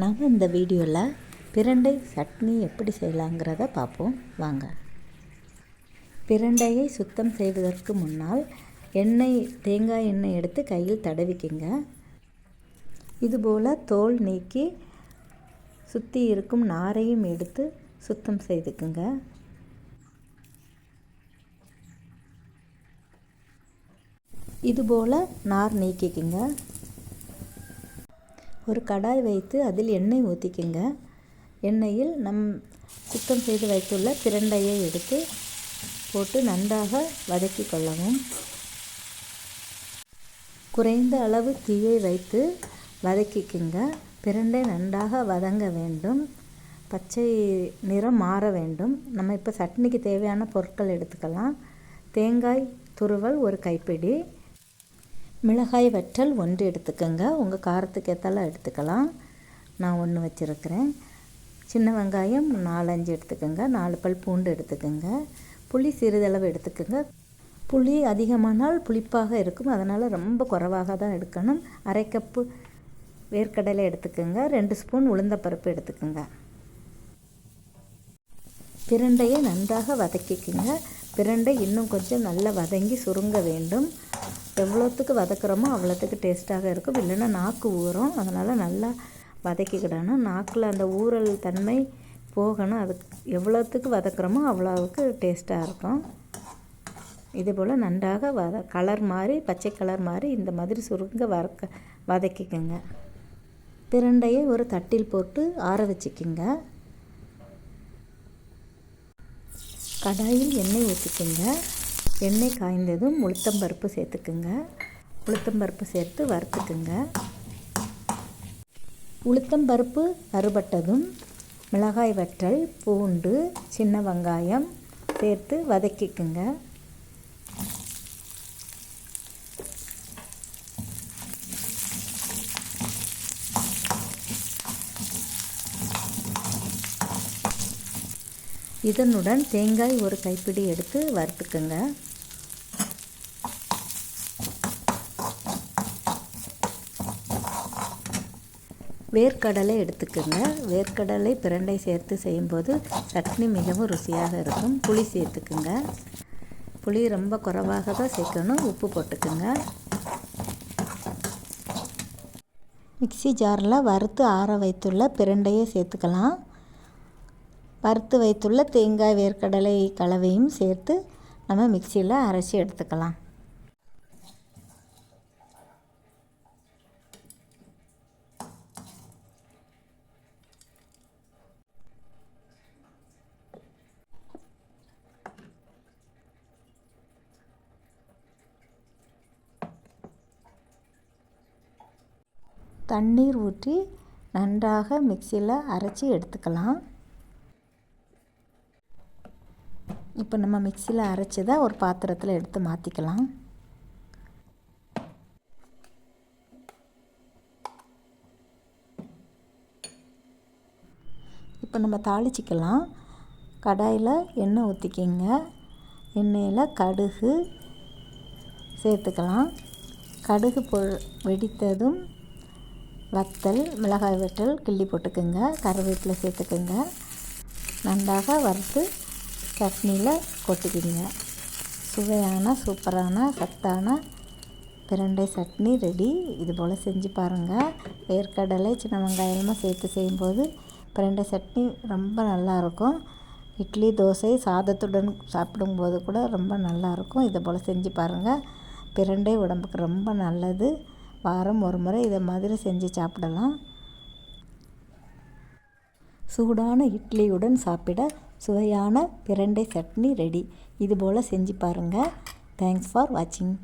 நாம் இந்த வீடியோவில் பிரண்டை சட்னி எப்படி செய்யலாங்கிறத பார்ப்போம். வாங்க. பிரண்டையை சுத்தம் செய்வதற்கு முன்னால் எண்ணெய் தேங்காய் எண்ணெய் எடுத்து கையில் தடவிக்குங்க. இதுபோல் தோல் நீக்கி சுற்றி இருக்கும் நாரையும் எடுத்து சுத்தம் செய்துக்குங்க. இதுபோல் நார் நீக்கிக்குங்க. ஒரு கடாய் வைத்து அதில் எண்ணெய் ஊற்றிக்குங்க எண்ணெயில் நம் சுத்தம் செய்து வைத்துள்ள பிரண்டையை எடுத்து போட்டு நன்றாக வதக்கி கொள்ளவும். குறைந்த அளவு தீயை வைத்து வதக்கிக்குங்க. பிரண்டை நன்றாக வதங்க வேண்டும். பச்சை நிறம் மாற வேண்டும். நம்ம இப்போ சட்னிக்கு தேவையான பொருட்கள் எடுத்துக்கலாம். தேங்காய் துருவல் ஒரு கைப்பிடி. மிளகாய் வற்றல் ஒன்று எடுத்துக்கோங்க. உங்கள் காரத்துக்கு ஏற்றால எடுத்துக்கலாம். நான் ஒன்று வச்சுருக்கிறேன். சின்ன வெங்காயம் நாலஞ்சு எடுத்துக்கோங்க. நாலு பல் பூண்டு எடுத்துக்கோங்க. புளி சிறிதளவு எடுத்துக்கோங்க. புளி அதிகமானால் புளிப்பாக இருக்கும். அதனால் ரொம்ப குறைவாக தான் எடுக்கணும். அரை கப்பு வேர்க்கடலை எடுத்துக்கோங்க. ரெண்டு ஸ்பூன் உளுந்தப்பருப்பு எடுத்துக்கோங்க. பிரண்டையை நன்றாக வதக்கிக்கோங்க. பிரண்டை இன்னும் கொஞ்சம் நல்லா வதங்கி சுருங்க வேண்டும். எவ்வளோத்துக்கு வதக்குறோமோ அவ்வளோத்துக்கு டேஸ்ட்டாக இருக்கும். இல்லைன்னா நாக்கு ஊறும். அதனால் நல்லா வதக்கிக்கிடணும். நாக்கில் அந்த ஊறல் தன்மை போகணும். அதுக்கு எவ்வளோத்துக்கு வதக்குறோமோ அவ்வளோவுக்கு டேஸ்ட்டாக இருக்கும். இதே போல் நன்றாக வத கலர் மாதிரி பச்சை கலர் மாதிரி இந்த மாதிரி சுருங்க வதக்க வதக்கிக்கோங்க. பிரண்டையை ஒரு தட்டில் போட்டு ஆற வச்சுக்கோங்க. கடாயில் எண்ணெய் ஊற்றிக்கோங்க எண்ணெய் காய்ந்ததும் உளுத்தம்பருப்பு சேர்த்துக்குங்க. உளுத்தம்பருப்பு சேர்த்து வறுத்துக்குங்க. உளுத்தம்பருப்பு அறுபட்டதும் மிளகாய் வற்றல் பூண்டு சின்ன வெங்காயம் சேர்த்து வதக்கிக்குங்க. இதனுடன் தேங்காய் ஒரு கைப்பிடி எடுத்து வறுத்துக்குங்க. வேர்க்கடலை எடுத்துக்கோங்க. வேர்க்கடலை பிரண்டை சேர்த்து செய்யும்போது சட்னி மிகவும் ருசியாக இருக்கும். புளி சேர்த்துக்குங்க. புளி ரொம்ப குறைவாக தான் சேர்க்கணும். உப்பு போட்டுக்குங்க. மிக்சி ஜாரில் வறுத்து ஆற வைத்துள்ள பிரண்டையை சேர்த்துக்கலாம். வறுத்து வைத்துள்ள தேங்காய் வேர்க்கடலை கலவையும் சேர்த்து நம்ம மிக்சியில் அரைச்சி எடுத்துக்கலாம். தண்ணீர் ஊற்றி நன்றாக மிக்சியில் அரைச்சி எடுத்துக்கலாம். இப்போ நம்ம மிக்சியில் அரைச்சதை ஒரு பாத்திரத்தில் எடுத்து மாற்றிக்கலாம் இப்போ நம்ம தாளிச்சிக்கலாம். கடாயில் எண்ணெய் ஊற்றிக்கிங்க எண்ணெயில் கடுகு சேர்த்துக்கலாம். கடுகு பொ வெடித்ததும் வத்தல் மிளகாய் வற்றல் கிள்ளி போட்டுக்கோங்க. கருவேப்பிலை சேர்த்துக்கோங்க. நன்றாக வறுத்து சட்னியில் கொட்டிக்கிங்க. சுவையான சூப்பரான சத்தான பிரண்டை சட்னி ரெடி. இது போல் செஞ்சு பாருங்கள் வேர்க்கடலை சின்ன வெங்காயமாக சேர்த்து செய்யும்போது பிரண்டை சட்னி ரொம்ப நல்லாயிருக்கும் இட்லி தோசை சாதத்துடன் சாப்பிடும்போது கூட ரொம்ப நல்லாயிருக்கும் இதை போல் செஞ்சு பாருங்கள் பிரண்டை உடம்புக்கு ரொம்ப நல்லது. வாரம் ஒரு முறை இதை மாதிரி செஞ்சு சாப்பிடலாம். சூடான இட்லியுடன் சாப்பிட சுவையான பிரண்டை சட்னி ரெடி. இதுபோல் செஞ்சு பாருங்கள் தேங்க்ஸ் ஃபார் வாட்சிங்